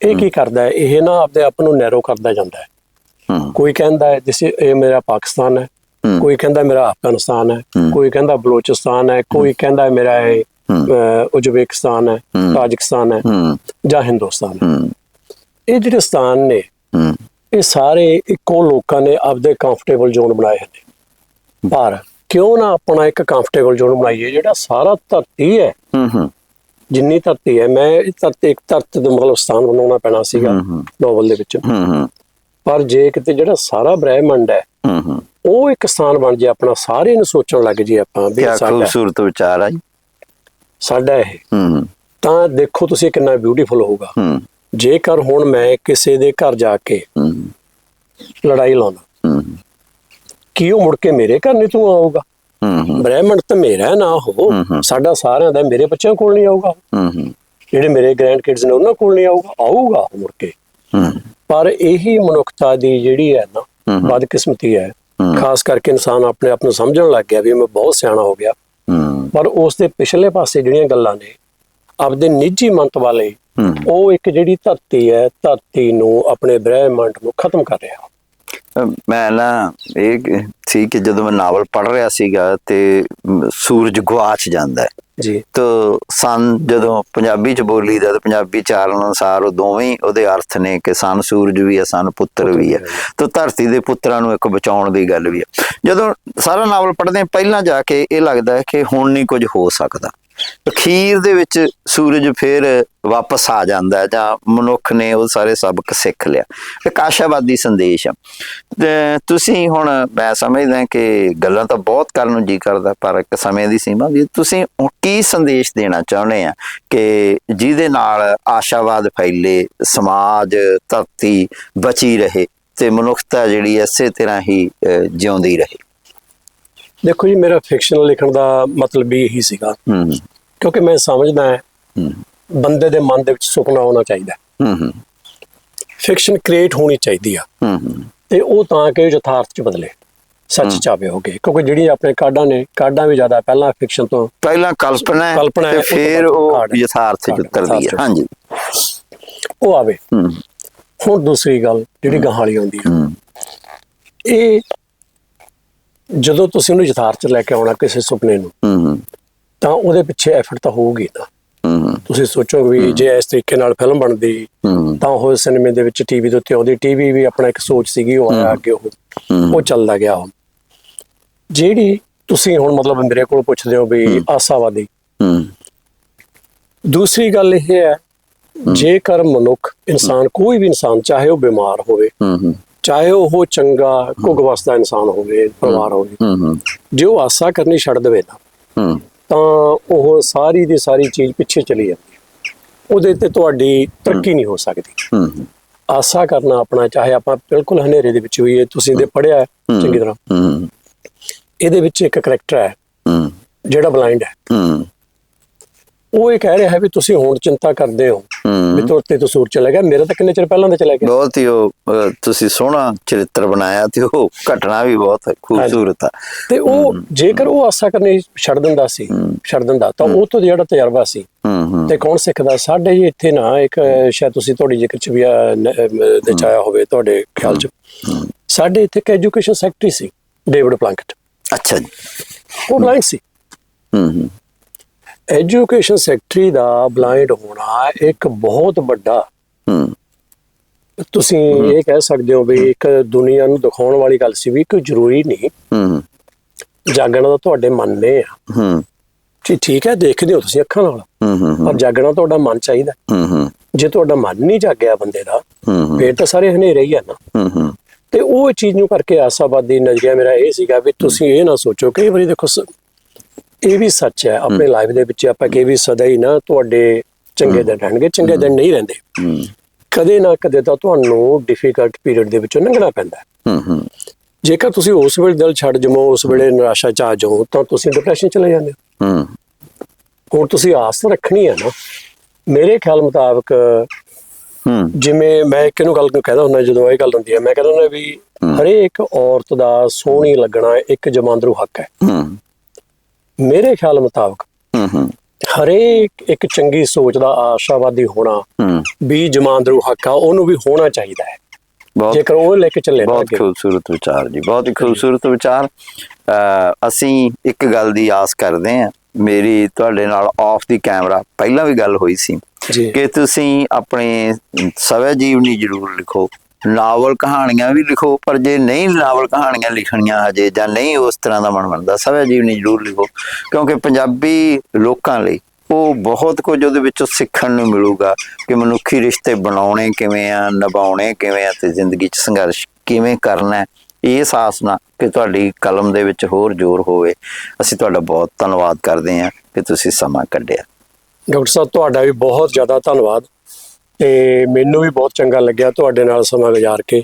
ਇਹ ਕੀ ਕਰਦਾ ਹੈ? ਇਹ ਨਾ ਆਪਦੇ ਆਪ ਨੂੰ ਨੈਰੋ ਕਰਦਾ ਜਾਂਦਾ ਹੈ। ਕੋਈ ਕਹਿੰਦਾ ਹੈ ਜਿਸ ਇਹ ਮੇਰਾ ਪਾਕਿਸਤਾਨ ਹੈ। ਕੋਈ ਕਹਿੰਦਾ ਮੇਰਾ ਅਫਗਾਨਿਸਤਾਨ ਹੈ। ਕੋਈ ਕਹਿੰਦਾ ਬਲੋਚਿਸਤਾਨ ਹੈ ਕੋਈ ਕਹਿੰਦਾ ਮੇਰਾ ਇਹ ਉਜ਼ਬੇਕਿਸਤਾਨ ਹੈ। ਤਾਜਿਕਸਤਾਨ ਹੈ ਜਾਂ ਹਿੰਦੁਸਤਾਨ ਹੈ। ਇਹ ਜਿਹੜੇ ਸਥਾਨ ਨੇ ਇਹ ਸਾਰੇ ਇੱਕੋ ਲੋਕਾਂ ਨੇ ਆਪਦੇ ਕੰਫਰਟੇਬਲ ਜ਼ੋਨ ਬਣਾਏ ਹਨ ਪਰ ਕਿਉਂ ਨਾ ਆਪਣਾ ਇੱਕ ਕੰਫਰਟੇਬਲ ਜ਼ੋਨ ਬਣਾਈਏ ਜਿਹੜਾ ਸਾਰਾ ਧਰਤੀ ਹੈ। ਹੂੰ ਹੂੰ। ਜਿੰਨੀ ਧਰਤੀ ਹੈ ਮੈਂ ਇਹ ਧਰਤੀ ਇੱਕ ਧਰਤੀ ਦਾ ਮਤਲਬ ਸਥਾਨ ਬਣਾਉਣਾ ਪੈਣਾ ਸੀਗਾ। ਨੋਵਲ ਦੇ ਵਿੱਚ। ਹੂੰ ਹੂੰ। ਪਰ ਜੇ ਕਿਤੇ ਜਿਹੜਾ ਸਾਰਾ ਬ੍ਰਹਿਮੰਡ ਹੈ ਹੂੰ ਹੂੰ। ਉਹ ਇੱਕ ਸਥਾਨ ਬਣ ਜੇ ਆਪਣਾ ਸਾਰੇ ਨੂੰ ਸੋਚਣ ਲੱਗ ਜੀ ਆਪਾਂ ਵੀ ਕੀ ਸਾਡਾ ਖੂਬਸੂਰਤ ਵਿਚਾਰ ਜੀ। ਸਾਡਾ ਇਹ। ਹੂੰ ਤਾਂ ਦੇਖੋ ਤੁਸੀਂ ਕਿੰਨਾ ਬਿਊਟੀਫੁਲ ਹੋਊਗਾ। ਹੂੰ। ਜੇਕਰ ਹੁਣ ਮੈਂ ਕਿਸੇ ਦੇ ਘਰ ਜਾ ਕੇ ਲੜਾਈ ਲਾਉਣਾ ਕੀ ਉਹ ਮੁੜ ਕੇ ਮੇਰੇ ਘਰ ਨਹੀਂ ਤੂੰ ਆਊਗਾ? ਬ੍ਰਹਿਮੰਡ ਤਾਂ ਮੇਰਾ ਨਾ ਹੋ। ਸਾਡਾ ਸਾਰਿਆਂ ਦਾ ਮੇਰੇ ਬੱਚਿਆਂ ਕੋਲ ਨਹੀਂ ਆਊਗਾ। ਜਿਹੜੇ ਮੇਰੇ ਗ੍ਰੈਂਡ ਕਿਡਸ ਨੇ ਉਹਨਾਂ ਕੋਲ ਨਹੀਂ ਆਊਗਾ ਆਊਗਾ ਮੁੜ ਕੇ। ਪਰ ਇਹੀ ਮਨੁੱਖਤਾ ਦੀ ਜਿਹੜੀ ਹੈ ਨਾ। ਬਦਕਿਸਮਤੀ ਹੈ। ਖਾਸ ਕਰਕੇ ਇਨਸਾਨ ਆਪਣੇ ਆਪ ਨੂੰ ਸਮਝਣ ਲੱਗ ਗਿਆ ਵੀ ਮੈਂ ਬਹੁਤ ਸਿਆਣਾ ਹੋ ਗਿਆ। ਪਰ ਉਸ ਦੇ ਪਿਛਲੇ ਪਾਸੇ ਜਿਹੜੀਆਂ ਗੱਲਾਂ ਨੇ ਆਪਦੇ ਨਿੱਜੀ ਮੰਤ ਵਾਲੇ ਉਹ ਇੱਕ ਜਿਹੜੀ ਧਰਤੀ ਹੈ ਧਰਤੀ ਨੂੰ ਆਪਣੇ ਬ੍ਰਹਿਮੰਡ ਨੂੰ ਖਤਮ ਕਰ ਰਿਹਾ। ਮੈਂ ਨਾ ਇਹ ਸੀ ਕਿ ਜਦੋਂ ਮੈਂ ਨਾਵਲ ਪੜ੍ਹ ਰਿਹਾ ਸੀਗਾ ਤੇ ਸੂਰਜ ਗੁਆਚ ਜਾਂਦਾ ਹੈ। ਜੀ। ਤੋ ਸਨ ਜਦੋਂ ਪੰਜਾਬੀ ਚ ਬੋਲੀਦਾ ਤੇ ਪੰਜਾਬੀ ਚਾਰਨ ਅਨੁਸਾਰ ਉਹ ਦੋਵੇਂ ਉਹਦੇ ਅਰਥ ਨੇ ਕਿ ਸਨ ਸੂਰਜ ਵੀ ਹੈ ਸਨ ਪੁੱਤਰ ਵੀ ਹੈ। ਤੋ ਧਰਤੀ ਦੇ ਪੁੱਤਰਾਂ ਨੂੰ ਇੱਕ ਬਚਾਉਣ ਦੀ ਗੱਲ ਵੀ ਹੈ। ਜਦੋਂ ਸਾਰਾ ਨਾਵਲ ਪੜ੍ਹਦੇ ਪਹਿਲਾਂ ਜਾ ਕੇ ਇਹ ਲੱਗਦਾ ਹੈ ਕਿ ਹੁਣ ਨਹੀਂ ਕੁਝ ਹੋ ਸਕਦਾ। ਅਖੀਰ ਦੇ ਵਿੱਚ ਸੂਰਜ ਫਿਰ ਵਾਪਸ ਆ ਜਾਂਦਾ ਜਾਂ ਮਨੁੱਖ ਨੇ ਉਹ ਸਾਰੇ ਸਬਕ ਸਿੱਖ ਲਿਆ। ਇੱਕ ਆਸ਼ਾਵਾਦੀ ਸੰਦੇਸ਼ ਆ। ਤੁਸੀਂ ਹੁਣ ਮੈਂ ਸਮਝਦਾ ਕਿ ਗੱਲਾਂ ਤਾਂ ਬਹੁਤ ਕਰਨ ਨੂੰ ਜੀ ਕਰਦਾ ਪਰ ਇੱਕ ਸਮੇਂ ਦੀ ਸੀਮਾ ਵੀ ਤੁਸੀਂ ਹੁਣ ਕੀ ਸੰਦੇਸ਼ ਦੇਣਾ ਚਾਹੁੰਦੇ ਆ ਕਿ ਜਿਹਦੇ ਨਾਲ ਆਸ਼ਾਵਾਦ ਫੈਲੇ ਸਮਾਜ ਧਰਤੀ ਬਚੀ ਰਹੇ ਤੇ ਮਨੁੱਖਤਾ ਜਿਹੜੀ ਇਸੇ ਤਰ੍ਹਾਂ ਹੀ ਅਹ, ਜਿਉਂਦੀ ਰਹੇ? ਦੇਖੋ ਜੀ ਮੇਰਾ ਫਿਕਸ਼ਨ ਲਿਖਣ ਦਾ ਮਤਲਬ ਵੀ ਇਹੀ ਸੀਗਾ ਹੂੰ ਕਿਉਂਕਿ ਮੈਂ ਸਮਝਦਾ ਹਾਂ ਬੰਦੇ ਦੇ ਮਨ ਦੇ ਵਿੱਚ ਸੁਪਨਾ ਹੋਣਾ ਚਾਹੀਦਾ ਹੂੰ। ਹੂੰ ਫਿਕਸ਼ਨ ਕ੍ਰੀਏਟ ਹੋਣੀ ਚਾਹੀਦੀ ਆ। ਹੂੰ ਹੂੰ। ਤੇ ਉਹ ਤਾਂ ਕਿ ਯਥਾਰਥ ਚ ਬਦਲੇ ਸੱਚ ਚ ਆਵੇ ਹੋਗੇ। ਕਿਉਂਕਿ ਜਿਹੜੀਆਂ ਆਪਣੇ ਕਾਢਾਂ ਨੇ ਕਾਢਾਂ ਵੀ ਜ਼ਿਆਦਾ ਪਹਿਲਾਂ ਫਿਕਸ਼ਨ ਤੋਂ ਪਹਿਲਾਂ ਕਲਪਨਾ ਹੈ ਕਲਪਨਾ ਤੇ ਫਿਰ ਉਹ। ਯਥਾਰਥ ਚ ਉਤਰਦੀ ਹੈ। ਹਾਂਜੀ। ਉਹ ਆਵੇ। ਹੂੰ। ਹੁਣ ਦੂਸਰੀ ਗੱਲ ਜਿਹੜੀ ਵਾਲੀ ਆਉਂਦੀ ਆ। ਹੂੰ। ਇਹ ਜਦੋਂ ਤੁਸੀਂ ਉਹਨੂੰ ਯਥਾਰਥ ਲੈ ਕੇ ਆਉਣਾ ਕਿਸੇ ਸੁਪਨੇ ਨੂੰ ਹੂੰ ਤਾਂ ਉਹਦੇ ਪਿੱਛੇ ਐਫਰਟ ਤਾਂ ਹੋਊਗੀ ਨਾ। ਹੂੰ ਤੁਸੀਂ ਸੋਚੋ ਵੀ ਜੇ ਇਸ ਤਰੀਕੇ ਨਾਲ ਫਿਲਮ ਬਣਦੀ ਤਾਂ ਉਹ ਸਿਨੇਮੇ ਦੇ ਵਿੱਚ ਟੀਵੀ ਦੇ ਉੱਤੇ ਆਉਂਦੀ ਟੀਵੀ ਵੀ ਆਪਣਾ ਇੱਕ ਸੋਚ ਸੀਗੀ ਉਹ ਆਇਆ ਅੱਗੇ ਉਹ। ਉਹ ਚੱਲਦਾ ਗਿਆ ਹੁਣ। ਜਿਹੜੀ ਤੁਸੀਂ ਹੁਣ ਮਤਲਬ ਮੇਰੇ ਕੋਲ ਪੁੱਛਦੇ ਹੋ ਵੀ ਆਸਾਵਾਦੀ। ਹੂੰ। ਦੂਸਰੀ ਗੱਲ ਇਹ ਹੈ। ਜੇਕਰ ਮਨੁੱਖ ਇਨਸਾਨ ਕੋਈ ਵੀ ਇਨਸਾਨ ਚਾਹੇ ਉਹ ਬਿਮਾਰ ਹੋਵੇ ਹੂੰ ਹੂੰ। ਚਾਹੇ ਉਹ ਚੰਗਾ ਕੁਗਵਸਦਾ ਇਨਸਾਨ ਹੋਵੇ ਪਰਿਵਾਰ ਹੋਵੇ। ਜੇ ਉਹ ਆਸਾ ਕਰਨੀ ਛੱਡ ਦੇਵੇ ਨਾ ਤਾਂ ਉਹ ਸਾਰੀ ਦੀ ਸਾਰੀ ਚੀਜ਼ ਪਿੱਛੇ ਚਲੀ ਜਾਂਦੀ ਉਹਦੇ ਤੇ ਤੁਹਾਡੀ ਤਰੱਕੀ ਨਹੀਂ ਹੋ ਸਕਦੀ। ਆਸਾ ਕਰਨਾ ਆਪਣਾ ਚਾਹੇ ਆਪਾਂ ਬਿਲਕੁਲ ਹਨੇਰੇ ਦੇ ਵਿੱਚ ਹੋਈਏ ਤੁਸੀਂ ਦੇ ਪੜਿਆ ਚੰਗੀ ਤਰ੍ਹਾਂ। ਇਹਦੇ ਵਿੱਚ ਇੱਕ ਕਰੈਕਟਰ ਹੈ। ਜਿਹੜਾ ਬਲਾਈਂਡ ਹੈ। ਹੂੰ। ਉਹ ਇਹ ਕਹਿ ਰਿਹਾ ਹੈ ਵੀ ਤੁਸੀਂ ਹੁਣ ਚਿੰਤਾ ਕਰਦੇ ਹੋ ਵੀ ਤੁਰ ਤੇ ਤਸੂਰ ਚਲਾ ਗਿਆ। ਮੇਰਾ ਤਾਂ ਕਿੰਨੇ ਚਿਰ ਪਹਿਲਾਂ ਦਾ ਚਲਾ ਗਿਆ। ਬਹੁਤ ਹੀ ਉਹ ਤੁਸੀਂ ਸੋਹਣਾ ਚਰਿੱਤਰ ਬਣਾਇਆ ਤੇ ਉਹ ਘਟਨਾ ਵੀ ਬਹੁਤ ਖੂਬਸੂਰਤ ਆ। ਤੇ ਉਹ ਜੇਕਰ ਉਹ ਆਸਾ ਕਰਨੀ ਛੱਡ ਦਿੰਦਾ ਸੀ ਛੱਡ ਦਿੰਦਾ ਤਾਂ ਉਹ ਤੋਂ ਜਿਹੜਾ ਤਜਰਬਾ ਸੀ ਤੇ ਕੌਣ ਸਿੱਖਦਾ? ਸਾਡੇ ਇੱਥੇ ਨਾ ਇੱਕ ਸ਼ਾਇਦ ਤੁਸੀਂ ਤੁਹਾਡੀ ਜ਼ਿਕਰ ਚ ਵੀ ਦੇ ਚ ਆਇਆ ਹੋਵੇ ਤੁਹਾਡੇ ਖਿਆਲ ਚ। ਸਾਡੇ ਇੱਥੇ ਇੱਕ ਐਜੂਕੇਸ਼ਨ ਸੈਕਟਰੀ ਸੀ ਡੇਵਿਡ ਪਲੰਕਟ ਅੱਛਾ ਜੀ। ਉਹ ਬਲਾਈਂਡ ਸੀ। ਹੂੰ ਹੂੰ। ਐਜੂਕੇਸ਼ਨ ਸੈਕਟਰੀ ਦਾ ਬਲਾਈਂਡ ਹੋਣਾ ਇੱਕ ਬਹੁਤ ਵੱਡਾ ਹੂੰ। ਤੁਸੀਂ ਇਹ ਕਹਿ ਸਕਦੇ ਹੋ ਵੀ ਇੱਕ ਦੁਨੀਆ ਨੂੰ ਦਿਖਾਉਣ ਵਾਲੀ ਗੱਲ ਸੀ ਵੀ ਕੋਈ ਜ਼ਰੂਰੀ ਨਹੀਂ। ਹੂੰ। ਜਾਗਣਾ ਤਾਂ ਤੁਹਾਡੇ ਮਨ ਨੇ ਆ। ਹੂੰ। ਜੀ ਠੀਕ ਹੈ ਦੇਖਦੇ ਹੋ ਤੁਸੀਂ ਅੱਖਾਂ ਨਾਲ। ਹੂੰ ਹੂੰ ਪਰ ਜਾਗਣਾ ਤੁਹਾਡਾ ਮਨ ਚਾਹੀਦਾ। ਹੂੰ ਹੂੰ। ਜੇ ਤੁਹਾਡਾ ਮਨ ਨਹੀਂ ਜਾਗਿਆ ਬੰਦੇ ਦਾ ਹੂੰ ਫੇਰ ਤਾਂ ਸਾਰੇ ਹਨੇਰੇ ਹੀ ਆ ਨਾ। ਹੂੰ ਹੂੰ। ਤੇ ਉਹ ਚੀਜ਼ ਨੂੰ ਕਰਕੇ ਆਸਾਬਾਦੀ ਨਜ਼ਰੀਆ ਮੇਰਾ ਇਹ ਸੀਗਾ ਵੀ ਤੁਸੀਂ ਇਹ ਨਾ ਸੋਚੋ ਕਈ ਵਾਰੀ ਦੇਖੋ ਇਹ ਵੀ ਸੱਚ ਹੈ ਆਪਣੇ ਲਾਈਫ ਦੇ ਵਿੱਚ ਆਪਾਂ ਕਿ ਵੀ ਸਦਾ ਹੀ ਨਾ ਤੁਹਾਡੇ ਚੰਗੇ ਦਿਨ ਰਹਿਣਗੇ ਚੰਗੇ ਦਿਨ ਨਹੀਂ ਰਹਿੰਦੇ। ਕਦੇ ਨਾ ਕਦੇ ਤਾਂ ਤੁਹਾਨੂੰ ਡਿਫਿਕਲਟ ਪੀਰੀਅਡ ਦੇ ਵਿੱਚੋਂ ਲੰਘਣਾ ਪੈਂਦਾ ਹੈ। ਹੂੰ ਜੇਕਰ ਤੁਸੀਂ ਉਸ ਵੇਲੇ ਦਿਲ ਛੱਡ ਜਮੋ ਉਸ ਵੇਲੇ ਨਿਰਾਸ਼ਾ ਚ ਆ ਜਾਓ ਤਾਂ ਤੁਸੀਂ ਡਿਪਰੈਸ਼ਨ ਚਲੇ ਜਾਂਦੇ ਹੋ। ਹੂੰ। ਹੁਣ ਤੁਸੀਂ ਆਸ ਰੱਖਣੀ ਹੈ ਨਾ ਮੇਰੇ ਖਿਆਲ ਮੁਤਾਬਕ ਹੂੰ। ਜਿਵੇਂ ਮੈਂ ਇੱਕ ਨੂੰ ਗੱਲ ਕਹਿੰਦਾ ਹੁੰਦਾ ਜਦੋਂ ਇਹ ਗੱਲ ਹੁੰਦੀ ਹੈ ਮੈਂ ਕਹਿੰਦਾ ਹੁੰਦਾ ਵੀ ਹਰੇਕ ਔਰਤ ਦਾ ਸੋਹਣੀ ਲੱਗਣਾ ਇੱਕ ਜਮਾਂਦਰੂ ਹੱਕ ਹੈ। ਹੂੰ। ਮੇਰੇ ਖਿਆਲ ਮੁਤਾਬਕ ਹੂੰ ਹੂੰ। ਹਰੇਕ ਇੱਕ ਚੰਗੀ ਸੋਚ ਦਾ ਆਸ਼ਾਵਾਦੀ ਹੋਣਾ ਵੀ ਜਮਾਂਦਰੂ ਹੱਕ ਆ ਉਹਨੂੰ ਵੀ ਹੋਣਾ ਚਾਹੀਦਾ ਹੈ। ਬਹੁਤ ਜੇਕਰ ਉਹ ਲੈ ਕੇ ਚੱਲੇ ਬਹੁਤ ਖੂਬਸੂਰਤ ਵਿਚਾਰ ਜੀ ਬਹੁਤ ਹੀ ਖੂਬਸੂਰਤ ਵਿਚਾਰ। ਅਸੀਂ ਇੱਕ ਗੱਲ ਦੀ ਆਸ ਕਰਦੇ ਹਾਂ ਮੇਰੀ ਤੁਹਾਡੇ ਨਾਲ ਆਫ ਦੀ ਕੈਮਰਾ ਪਹਿਲਾਂ ਵੀ ਗੱਲ ਹੋਈ ਸੀ ਕਿ ਤੁਸੀਂ ਆਪਣੇ ਸਵੈ ਜੀਵਨੀ ਜ਼ਰੂਰ ਲਿਖੋ। ਨਾਵਲ ਕਹਾਣੀਆਂ ਵੀ ਲਿਖੋ, ਪਰ ਜੇ ਨਹੀਂ ਨਾਵਲ ਕਹਾਣੀਆਂ ਲਿਖਣੀਆਂ ਹਜੇ ਜਾਂ ਨਹੀਂ ਉਸ ਤਰ੍ਹਾਂ ਦਾ ਮਨ ਬਣਦਾ, ਸਵੈ ਜੀਵਨੀ ਜ਼ਰੂਰ ਲਿਖੋ, ਕਿਉਂਕਿ ਪੰਜਾਬੀ ਲੋਕਾਂ ਲਈ ਉਹ ਬਹੁਤ ਕੁਝ ਉਹਦੇ ਵਿੱਚੋਂ ਸਿੱਖਣ ਨੂੰ ਮਿਲੂਗਾ ਕਿ ਮਨੁੱਖੀ ਰਿਸ਼ਤੇ ਬਣਾਉਣੇ ਕਿਵੇਂ ਆ, ਨਿਭਾਉਣੇ ਕਿਵੇਂ ਆ ਤੇ ਜ਼ਿੰਦਗੀ 'ਚ ਸੰਘਰਸ਼ ਕਿਵੇਂ ਕਰਨਾ ਇਹ ਇਸ ਨਾ ਕਿ ਤੁਹਾਡੀ ਕਲਮ ਦੇ ਵਿੱਚ ਹੋਰ ਜ਼ੋਰ ਹੋਵੇ। ਅਸੀਂ ਤੁਹਾਡਾ ਬਹੁਤ ਧੰਨਵਾਦ ਕਰਦੇ ਹਾਂ ਕਿ ਤੁਸੀਂ ਸਮਾਂ ਕੱਢਿਆ। ਡਾਕਟਰ ਸਾਹਿਬ, ਤੁਹਾਡਾ ਵੀ ਬਹੁਤ ਜ਼ਿਆਦਾ ਧੰਨਵਾਦ। ਤੇ ਮੈਨੂੰ ਵੀ ਬਹੁਤ ਚੰਗਾ ਲੱਗਿਆ ਤੁਹਾਡੇ ਨਾਲ ਸਮਾਂ ਗੁਜ਼ਾਰ ਕੇ।